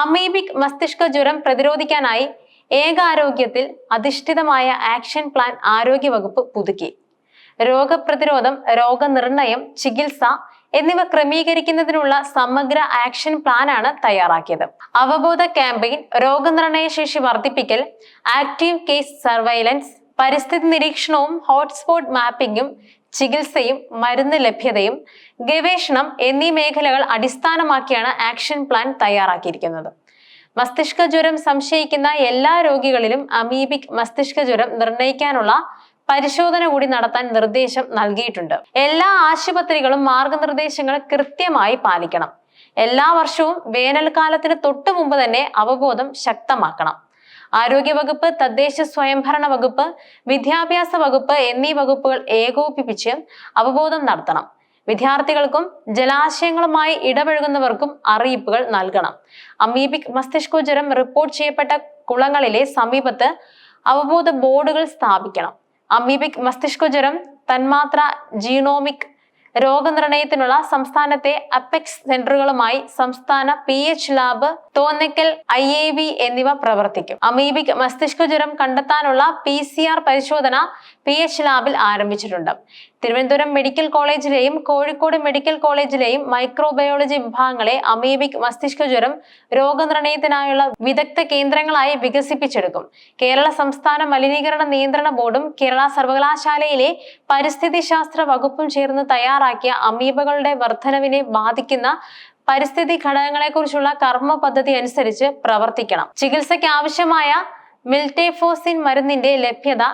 Amoebic മസ്തിഷ്ക ജ്വരം പ്രതിരോധിക്കാനായി ഏകാരോഗ്യത്തിൽ അധിഷ്ഠിതമായ ആക്ഷൻ പ്ലാൻ ആരോഗ്യവകുപ്പ് പുതുക്കി. രോഗപ്രതിരോധം രോഗനിർണയം ചികിത്സ എന്നിവ ക്രമീകരിക്കുന്നതിനുള്ള സമഗ്ര ആക്ഷൻ പ്ലാനാണ് തയ്യാറാക്കിയത്. അവബോധ ക്യാമ്പയിൻ രോഗനിർണയ ശേഷി വർദ്ധിപ്പിക്കൽ ആക്റ്റീവ് കേസ് സർവൈലൻസ് പരിസ്ഥിതി നിരീക്ഷണവും ഹോട്ട്സ്പോട്ട് മാപ്പിംഗും ചികിത്സയും മരുന്ന് ലഭ്യതയും ഗവേഷണം എന്നീ മേഖലകൾ അടിസ്ഥാനമാക്കിയാണ് ആക്ഷൻ പ്ലാൻ തയ്യാറാക്കിയിരിക്കുന്നത്. മസ്തിഷ്ക ജ്വരം സംശയിക്കുന്ന എല്ലാ രോഗികളിലും അമീബിക് മസ്തിഷ്ക ജ്വരം നിർണയിക്കാനുള്ള പരിശോധന കൂടി നടത്താൻ നിർദ്ദേശം നൽകിയിട്ടുണ്ട്. എല്ലാ ആശുപത്രികളും മാർഗനിർദ്ദേശങ്ങൾ കൃത്യമായി പാലിക്കണം. എല്ലാ വർഷവും വേനൽക്കാലത്തിന് തൊട്ടു മുമ്പ് തന്നെ അവബോധം ശക്തമാക്കണം. ആരോഗ്യവകുപ്പ് തദ്ദേശ സ്വയംഭരണ വകുപ്പ് വിദ്യാഭ്യാസ വകുപ്പ് എന്നീ വകുപ്പുകൾ ഏകോപിപ്പിച്ച് അവബോധം നടത്തണം. വിദ്യാർത്ഥികൾക്കും ജലാശയങ്ങളുമായി ഇടപഴകുന്നവർക്കും അറിയിപ്പുകൾ നൽകണം. അമീബിക് മസ്തിഷ്കോജ്വരം റിപ്പോർട്ട് ചെയ്യപ്പെട്ട കുളങ്ങളിലെ സമീപത്ത് അവബോധ ബോർഡുകൾ സ്ഥാപിക്കണം. അമീബിക് മസ്തിഷ്കോജ്വരം തന്മാത്ര ജീനോമിക് രോഗനിർണയത്തിനുള്ള സംസ്ഥാനത്തെ അപെക്സ് സെന്ററുകളുമായി സംസ്ഥാന P H lab Thonnakkal I A V എന്നിവ പ്രവർത്തിക്കും. അമീബിക് മസ്തിഷ്കജ്വരം കണ്ടെത്താനുള്ള പി സി ആർ പരിശോധന പി എച്ച് ലാബിൽ ആരംഭിച്ചിട്ടുണ്ട്. തിരുവനന്തപുരം മെഡിക്കൽ കോളേജിലെയും കോഴിക്കോട് മെഡിക്കൽ കോളേജിലെയും മൈക്രോബയോളജി വിഭാഗങ്ങളെ അമീബിക് മസ്തിഷ്ക ജ്വരം രോഗനിർണയത്തിനായുള്ള വിദഗ്ധ കേന്ദ്രങ്ങളായി വികസിപ്പിച്ചെടുക്കും. കേരള സംസ്ഥാന മലിനീകരണ നിയന്ത്രണ ബോർഡും കേരള സർവകലാശാലയിലെ പരിസ്ഥിതി ശാസ്ത്ര വകുപ്പും ചേർന്ന് തയ്യാറാക്കിയ അമീബകളുടെ വർധനവിനെ ബാധിക്കുന്ന പരിസ്ഥിതി ഘടകങ്ങളെക്കുറിച്ചുള്ള കർമ്മ പദ്ധതി അനുസരിച്ച് പ്രവർത്തിക്കണം. ചികിത്സയ്ക്ക് ആവശ്യമായ മിൽറ്റേഫോസിൻ മരുന്നിന്റെ ലഭ്യത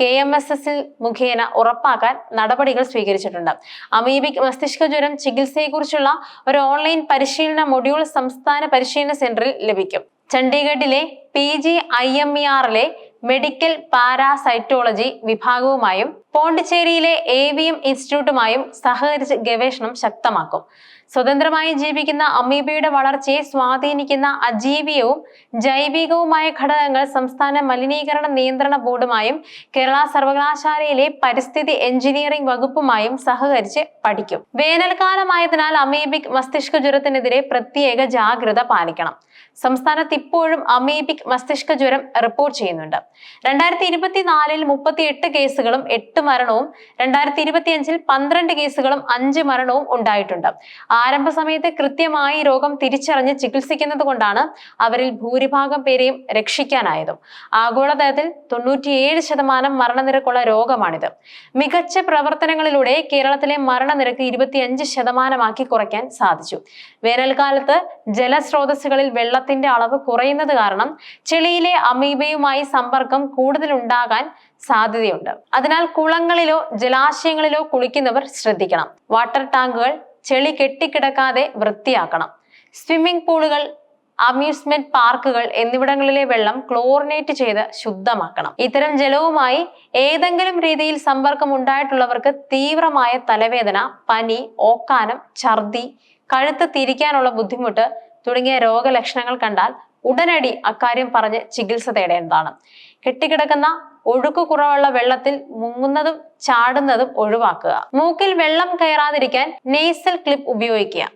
കെ എം എസ് എസിൽ മുഖേന ഉറപ്പാക്കാൻ നടപടികൾ സ്വീകരിച്ചിട്ടുണ്ട്. അമീബിക് മസ്തിഷ്ക ജ്വരം ചികിത്സയെക്കുറിച്ചുള്ള ഒരു ഓൺലൈൻ പരിശീലന മൊഡ്യൂൾ സംസ്ഥാന പരിശീലന സെന്ററിൽ ലഭിക്കും. ചണ്ഡീഗഡിലെ P G I M E ആറിലെ മെഡിക്കൽ പാരാസൈറ്റോളജി വിഭാഗവുമായും പോണ്ടിച്ചേരിയിലെ എം ഇൻസ്റ്റിറ്റ്യൂട്ടുമായും സഹകരിച്ച് ഗവേഷണം ശക്തമാക്കും. സ്വതന്ത്രമായി ജീവിക്കുന്ന അമീബയുടെ വളർച്ചയെ സ്വാധീനിക്കുന്ന അജീവിയവും ജൈവികവുമായ ഘടകങ്ങൾ സംസ്ഥാന മലിനീകരണ നിയന്ത്രണ ബോർഡുമായും കേരള സർവകലാശാലയിലെ പരിസ്ഥിതി എഞ്ചിനീയറിംഗ് വകുപ്പുമായും സഹകരിച്ച് പഠിക്കും. വേനൽക്കാലമായതിനാൽ അമീബിക് മസ്തിഷ്ക ജ്വരത്തിനെതിരെ പ്രത്യേക ജാഗ്രത പാലിക്കണം. സംസ്ഥാനത്ത് ഇപ്പോഴും അമീബിക് മസ്തിഷ്ക ജ്വരം റിപ്പോർട്ട് ചെയ്യുന്നുണ്ട്. രണ്ടായിരത്തി ഇരുപത്തിനാലിൽ മുപ്പത്തി എട്ട് കേസുകളും എട്ട് മരണവും രണ്ടായിരത്തി ഇരുപത്തിയഞ്ചിൽ പന്ത്രണ്ട് കേസുകളും അഞ്ച് മരണവും ഉണ്ടായിട്ടുണ്ട്. ആരംഭ സമയത്ത് കൃത്യമായി രോഗം തിരിച്ചറിഞ്ഞ് ചികിത്സിക്കുന്നത് കൊണ്ടാണ് അവരിൽ ഭൂരിഭാഗം പേരെയും രക്ഷിക്കാനായതും. ആഗോളതലത്തിൽ തൊണ്ണൂറ്റിയേഴ് ശതമാനം മരണനിരക്കുള്ള രോഗമാണിത്. മികച്ച പ്രവർത്തനങ്ങളിലൂടെ കേരളത്തിലെ മരണനിരക്ക് ഇരുപത്തിയഞ്ച് ശതമാനമാക്കി കുറയ്ക്കാൻ സാധിച്ചു. വേനൽക്കാലത്ത് ജലസ്രോതസ്സുകളിൽ വെള്ളത്തിന്റെ അളവ് കുറയുന്നത് കാരണം ചെളിയിലെ അമീബയുമായി സമ്പർക്കം കൂടുതൽ ഉണ്ടാകാൻ സാധ്യതയുണ്ട്. അതിനാൽ കുളങ്ങളിലോ ജലാശയങ്ങളിലോ കുളിക്കുന്നവർ ശ്രദ്ധിക്കണം. വാട്ടർ ടാങ്കുകൾ ചെളി കെട്ടിക്കിടക്കാതെ വൃത്തിയാക്കണം. സ്വിമ്മിംഗ് പൂളുകൾ അമ്യൂസ്മെന്റ് പാർക്കുകൾ എന്നിവിടങ്ങളിലെ വെള്ളം ക്ലോറിനേറ്റ് ചെയ്ത് ശുദ്ധമാക്കണം. ഇത്തരം ജലവുമായി ഏതെങ്കിലും രീതിയിൽ സമ്പർക്കം ഉണ്ടായിട്ടുള്ളവർക്ക് തീവ്രമായ തലവേദന പനി ഓക്കാനം ഛർദി കഴുത്ത് തിരിക്കാനുള്ള ബുദ്ധിമുട്ട് തുടങ്ങിയ രോഗലക്ഷണങ്ങൾ കണ്ടാൽ ഉടനടി അക്കാര്യം പറഞ്ഞ് ചികിത്സ തേടേണ്ടതാണ്. കെട്ടിക്കിടക്കുന്ന ഒഴുക്ക് കുറവുള്ള വെള്ളത്തിൽ മുങ്ങുന്നതും ചാടുന്നതും ഒഴിവാക്കുക. മൂക്കിൽ വെള്ളം കയറാതിരിക്കാൻ നെയ്സൽ ക്ലിപ്പ് ഉപയോഗിക്കുക.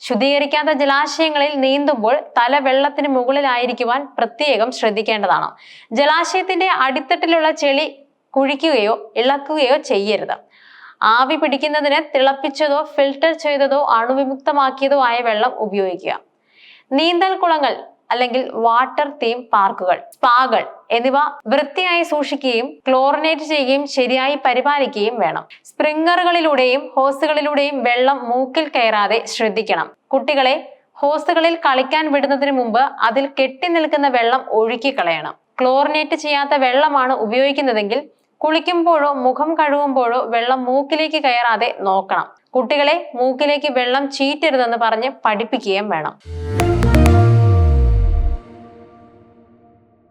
ശുദ്ധീകരിക്കാത്ത ജലാശയങ്ങളിൽ നീന്തുമ്പോൾ തല വെള്ളത്തിന് മുകളിലായിരിക്കുവാൻ പ്രത്യേകം ശ്രദ്ധിക്കേണ്ടതാണ്. ജലാശയത്തിന്റെ അടിത്തട്ടിലുള്ള ചെളി കുഴിക്കുകയോ ഇളക്കുകയോ ചെയ്യരുത്. ആവി പിടിക്കുന്നതിന് തിളപ്പിച്ചതോ ഫിൽട്ടർ ചെയ്തതോ അണുവിമുക്തമാക്കിയതോ ആയ വെള്ളം ഉപയോഗിക്കുക. നീന്തൽ കുളങ്ങൾ അല്ലെങ്കിൽ വാട്ടർ തീം പാർക്കുകൾ സ്പാകൾ എന്നിവ വൃത്തിയായി സൂക്ഷിക്കുകയും ക്ലോറിനേറ്റ് ചെയ്യുകയും ശരിയായി പരിപാലിക്കുകയും വേണം. സ്പ്രിംഗറുകളിലൂടെയും ഹോസുകളിലൂടെയും വെള്ളം മൂക്കിൽ കയറാതെ ശ്രദ്ധിക്കണം. കുട്ടികളെ ഹോസുകളിൽ കളിക്കാൻ വിടുന്നതിന് മുമ്പ് അതിൽ കെട്ടി നിൽക്കുന്ന വെള്ളം ഒഴുക്കി കളയണം. ക്ലോറിനേറ്റ് ചെയ്യാത്ത വെള്ളമാണ് ഉപയോഗിക്കുന്നതെങ്കിൽ കുളിക്കുമ്പോഴോ മുഖം കഴുകുമ്പോഴോ വെള്ളം മൂക്കിലേക്ക് കയറാതെ നോക്കണം. കുട്ടികളെ മൂക്കിലേക്ക് വെള്ളം ചീറ്റരുതെന്ന് പറഞ്ഞ് പഠിപ്പിക്കുകയും വേണം.